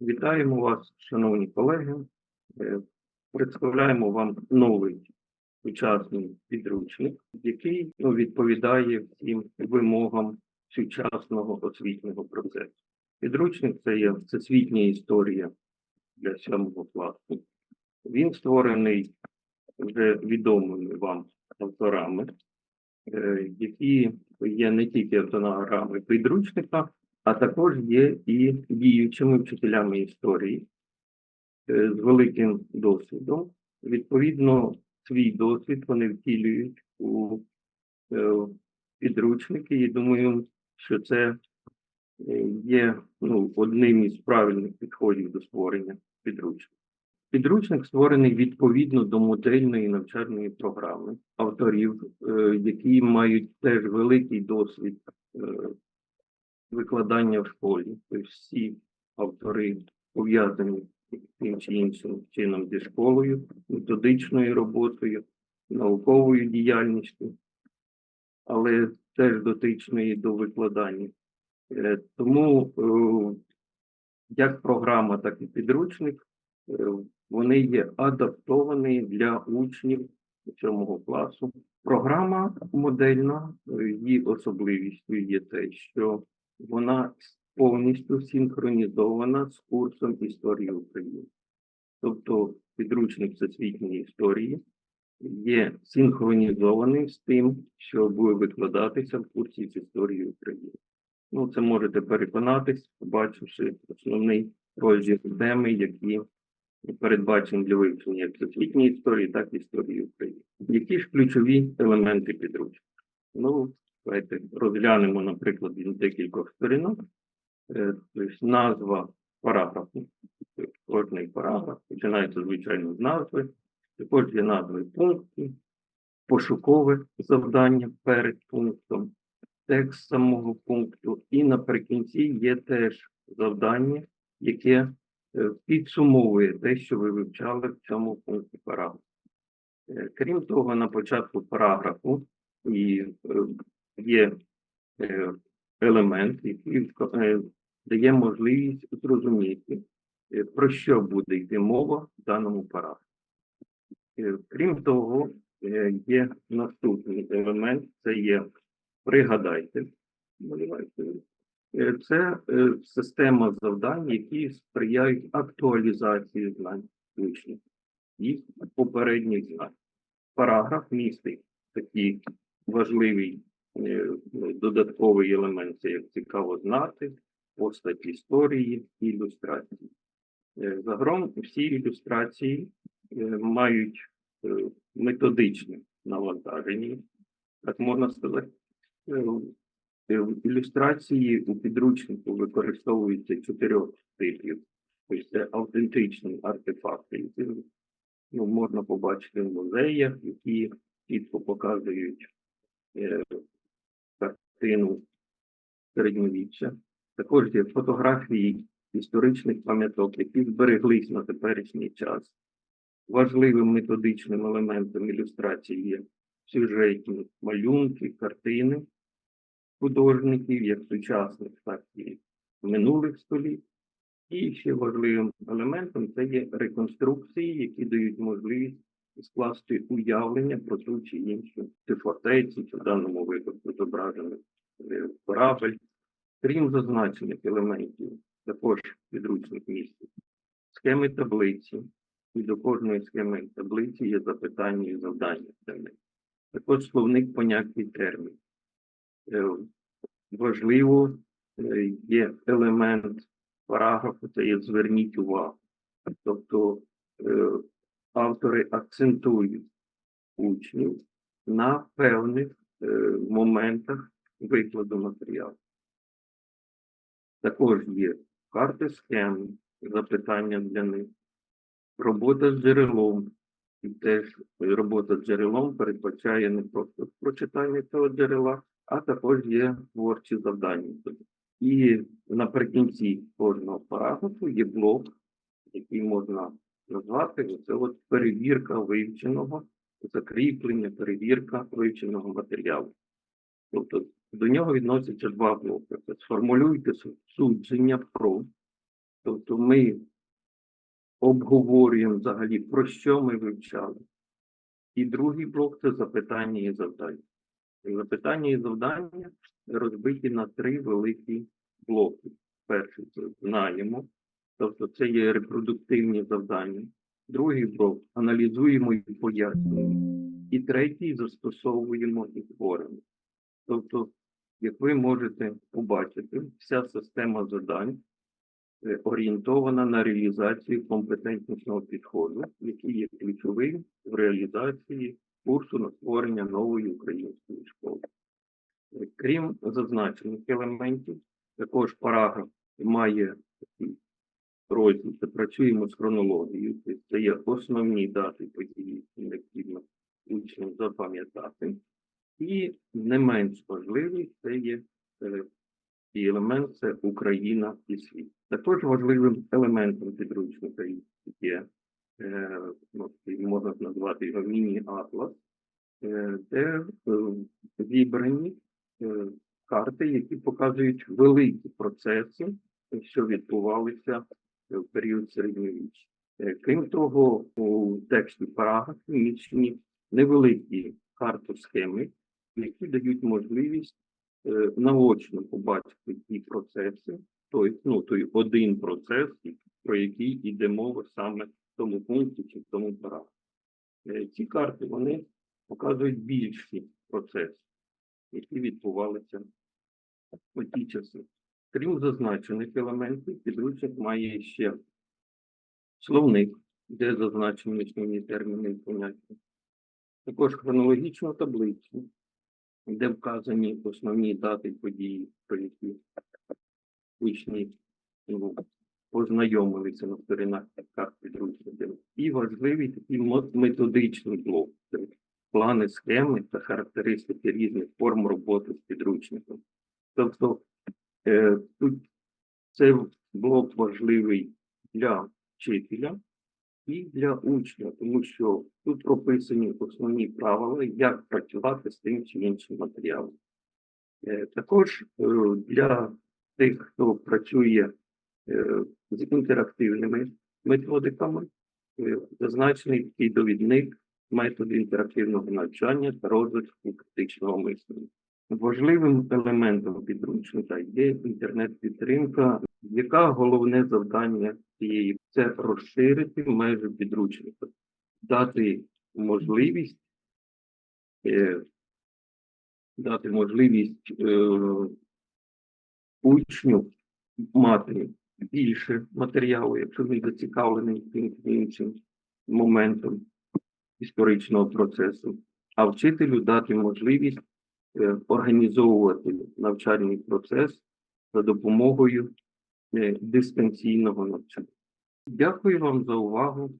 Вітаємо вас, шановні колеги. Е, Представляємо вам новий сучасний підручник, який ну, відповідає всім вимогам сучасного освітнього процесу. Підручник це є всесвітня історія для сьомого класу. Він створений вже відомими вам авторами, е, які є не тільки авторами підручника, а також є і діючими вчителями історії е, з великим досвідом. Відповідно, свій досвід вони втілюють у е, підручники, і думаю, що це е, є ну, одним із правильних підходів до створення підручника. Підручник створений відповідно до модельної навчальної програми авторів, які мають теж великий досвід викладання в школі. Тобто всі автори пов'язані тим чи іншим чином зі школою, методичною роботою, науковою діяльністю, але теж дотичної до викладання. Е, Тому е, як програма, так і підручник, е, вони є адаптовані для учнів сьомого класу. Програма модельна, її особливістю є те, що вона повністю синхронізована з курсом історії України. Тобто підручник всесвітньої історії є синхронізований з тим, що буде викладатися в курсі з історії України. Ну, це можете переконатись, побачивши основний розділ теми, які передбачені для вивчення як всесвітньої історії, так і історії України. Які ж ключові елементи підручника? Ну, давайте розглянемо, наприклад, з декількох сторінок. Е, Тобто назва параграфу. Кожний параграф починається, звичайно, з назви. Також є назви пунктів, пошукове завдання перед пунктом, текст самого пункту. І наприкінці є теж завдання, яке е, підсумовує те, що ви вивчали в цьому пункті параграфу. Е, Крім того, на початку параграфу і є е, елемент, який е, дає можливість зрозуміти, е, про що буде йти мова в даному параграфі. Крім того, є наступний елемент, це є пригадайте. Це система завдань, які сприяють актуалізації знань учнів, їх попередніх знань. Параграф містить такий важливий додатковий елемент, це як цікаво знати, постать історії ілюстрації. Е, Загалом всі ілюстрації е, мають е, методичне навантаження, так можна сказати. Е, е, в Ілюстрації у підручнику використовуються чотирьох типів. Тобто це автентичні артефакти, які ну, можна побачити в музеях, які чітко показують е, картину середньовіччя. Також є фотографії історичних пам'яток, які збереглись на теперішній час. Важливим методичним елементом ілюстрації є сюжетні малюнки, картини художників, як сучасних, так і минулих століть. І ще важливим елементом це є реконструкції, які дають можливість скласти уявлення про ту чи іншу фортецю, чи в даному випадку зображений е, корабель. Крім зазначених елементів, також підручник містить схеми таблиці, і до кожної схеми таблиці є запитання і завдання для них. Також словник понять і термін. Е, Важливо е, є елемент параграфу, це є зверніть увагу. Тобто автори акцентують учнів на певних е, моментах викладу матеріалу. Також є карти схеми, запитання для них, робота з джерелом. І теж робота з джерелом передбачає не просто прочитання цього джерела, а також є творчі завдання. І наприкінці кожного параграфу є блок, який можна назвати це от перевірка вивченого, закріплення, перевірка вивченого матеріалу. Тобто до нього відносяться два блоки. Це сформулюйте судження про Тобто ми обговорюємо взагалі, про що ми вивчали. І другий блок це запитання і завдання. Запитання і завдання розбиті на три великі блоки. Перший це знаємо, тобто це є репродуктивні завдання. Другий блок аналізуємо і пояснюємо. І третій застосовуємо і творимо. Тобто, як ви можете побачити, вся система завдань е, орієнтована на реалізацію компетентнісного підходу, який є ключовим в реалізації курсу на створення нової української школи. Е, Крім зазначених елементів, також параграф має розділ, де працюємо з хронологією, тобто це є основні дати події, які необхідно учням запам'ятати. І не менш важливий це є е, і елемент це Україна і світ. Також важливим елементом підручника є, е, ну, можна назвати його міні-атлас, е, де зібрані карти, які показують великі процеси, що відбувалися в період середньовіччя. Е, Крім того, у тексті параграфів міщені невеликі картосхеми, які дають можливість е, наочно побачити ті процеси, той, ну, той один процес, про який йде мова саме в тому пункті чи в тому параграфі. Е, Ці карти вони показують більші процеси, які відбувалися у ті часи. Крім зазначених елементів, підручник має ще словник, де зазначені основні терміни і поняття. Також хронологічну таблицю, де вказані основні дати події, про які учні ну, познайомилися на сторінах підручників. І важливий такий методичний блок. Плани, схеми та характеристики різних форм роботи з підручником. Тобто тут цей блок важливий для вчителя і для учня, тому що тут прописані основні правила, як працювати з тим чи іншим матеріалом. Е, Також е, для тих, хто працює е, з інтерактивними методиками, е, зазначений такий довідник методу інтерактивного навчання та розвитку критичного мислення. Важливим елементом підручника є інтернет-підтримка, яка головне завдання цієї це розширити межі підручника, дати можливість е, дати можливість е, учню мати більше матеріалу, якщо він зацікавлений тим іншим моментом історичного процесу, а вчителю дати можливість організовувати навчальний процес за допомогою е, дистанційного навчання. Дякую вам за увагу.